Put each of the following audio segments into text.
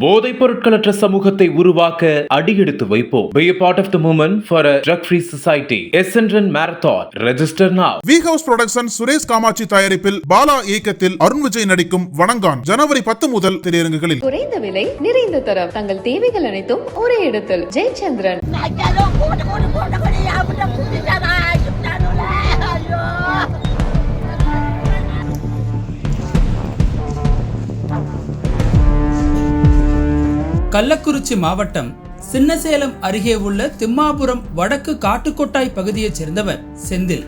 போதைப் பொருட்களற்ற சமூகத்தை உருவாக்க அடியெடுத்து வைப்போம் Be a part of the movement for a drug-free society. Essendon Marathon. Register now. V house production Suresh Kamatchi தயாரிப்பில் பாலா இயக்கத்தில் அருண் விஜய் நடிக்கும் வணங்கான் ஜனவரி பத்து முதல் திரையரங்குகளில் குறைந்த விலை நிறைந்த தரம் தங்கள் தேவைகள் அனைத்தும் ஒரே இடத்தில் ஜெயச்சந்திரன் கள்ளக்குறிச்சி மாவட்டம் சின்னசேலம் அருகே உள்ள திம்மாபுரம் வடக்கு காட்டுக்கொட்டாய் பகுதியைச் சேர்ந்தவர் செந்தில்.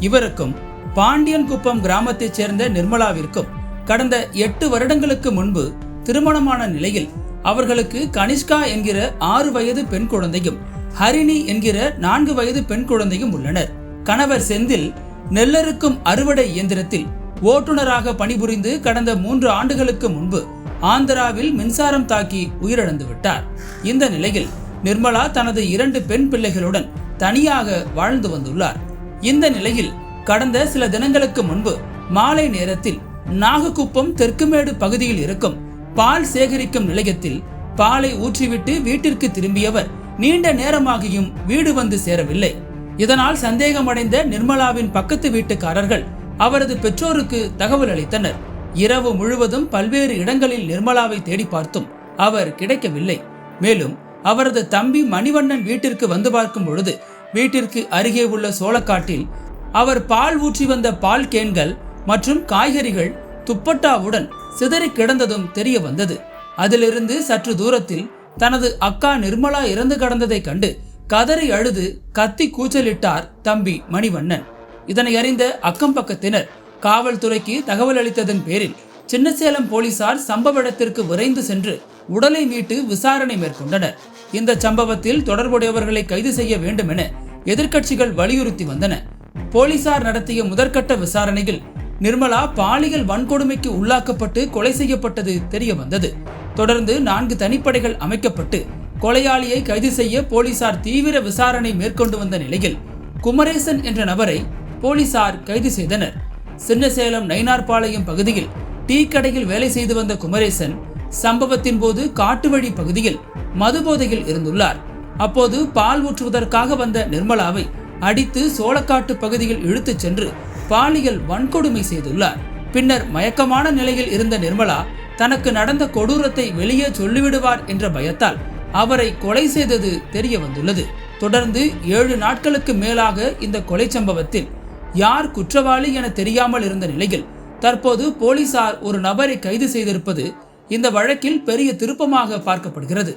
இவருக்கும் பாண்டியன்குப்பம் கிராமத்தைச் சேர்ந்த நிர்மலாவிற்கும் கடந்த எட்டு வருடங்களுக்கு முன்பு திருமணமான நிலையில் அவர்களுக்கு கனிஷ்கா என்கிற ஆறு வயது பெண் குழந்தையும் ஹரிணி என்கிற நான்கு வயது பெண் குழந்தையும் உள்ளனர். கணவர் செந்தில் நெல்லறுக்கும் அறுவடை இயந்திரத்தில் ஓட்டுநராக பணிபுரிந்து கடந்த மூன்று ஆண்டுகளுக்கு முன்பு ஆந்திராவில் மின்சாரம் தாக்கி உயிரிழந்து விட்டார். இந்த நிலையில் நிர்மலா தனது இரண்டு பெண் பிள்ளைகளுடன் தனியாக வாழ்ந்து வந்துள்ளார். இந்த நிலையில் கடந்த சில தினங்களுக்கு முன்பு மாலை நேரத்தில் நாகக்குப்பம் தெற்குமேடு பகுதியில் இருக்கும் பால் சேகரிக்கும் நிலையத்தில் பாலை ஊற்றிவிட்டு வீட்டிற்கு திரும்பியவர் நீண்ட நேரமாகியும் வீடு வந்து சேரவில்லை. இதனால் சந்தேகமடைந்த நிர்மலாவின் பக்கத்து வீட்டுக்காரர்கள் அவரது பெற்றோருக்கு தகவல் அளித்தனர். இரவு முழுவதும் பல்வேறு இடங்களில் நிர்மலாவை தேடி பார்த்தும் அவர் கிடைக்கவில்லை. மேலும் அவரது தம்பி மணிவண்ணன் வீட்டிற்கு வந்து பார்க்கும் பொழுது வீட்டிற்கு அருகே உள்ள சோளக்காட்டில் அவர் பால் ஊற்றி வந்த பால் கேன்கள் மற்றும் காய்கறிகள் துப்பட்டாவுடன் சிதறி கிடந்ததும் தெரிய வந்தது. அதிலிருந்து சற்று தூரத்தில் தனது அக்கா நிர்மலா இறந்து கடந்ததை கண்டு கதறி அழுது கத்தி கூச்சலிட்டார் தம்பி மணிவண்ணன். இதனை அறிந்த அக்கம் பக்கத்தினர் காவல்துறைக்கு தகவல் அளித்ததன் பேரில் சின்னசேலம் போலீசார் சம்பவ இடத்திற்கு விரைந்து சென்று உடலை மீட்டு விசாரணை மேற்கொண்டனர். இந்த சம்பவத்தில் தொடர்புடையவர்களை கைது செய்ய வேண்டும் என எதிர்க்கட்சிகள் வலியுறுத்தி வந்தன. போலீசார் நடத்திய முதற்கட்ட விசாரணையில் நிர்மலா பாலியல் வன்கொடுமைக்கு உள்ளாக்கப்பட்டு கொலை செய்யப்பட்டது தெரிய வந்தது தொடர்ந்து நான்கு தனிப்படைகள் அமைக்கப்பட்டு கொலையாளியை கைது செய்ய போலீசார் தீவிர விசாரணை மேற்கொண்டு வந்த நிலையில் குமரேசன் என்ற நபரை போலீசார் கைது செய்தனர். சின்னசேலம் நைனார்பாளையம் பகுதியில் டீ கடையில் வேலை செய்து வந்த குமரேசன் சம்பவத்தின் போது காட்டுவழி பகுதியில் மதுபோதையில் இருந்துள்ளார். அப்போது பால் ஊற்றுவதற்காக வந்த நிர்மலாவை அடித்து சோளக்காட்டு பகுதியில் இழுத்துச் சென்று பாலியல் வன்கொடுமை செய்துள்ளார். பின்னர் மயக்கமான நிலையில் இருந்த நிர்மலா தனக்கு நடந்த கொடூரத்தை வெளியே சொல்லிவிடுவார் என்ற பயத்தால் அவரை கொலை செய்தது தெரிய வந்துள்ளது தொடர்ந்து ஏழு நாட்களுக்கு மேலாக இந்த கொலை சம்பவத்தில் யார் குற்றவாளி என தெரியாமல் இருந்த நிலையில் தற்போது போலீசார் ஒரு நபரை கைது செய்திருப்பது இந்த வழக்கில் பெரிய திருப்பமாக பார்க்கப்படுகிறது.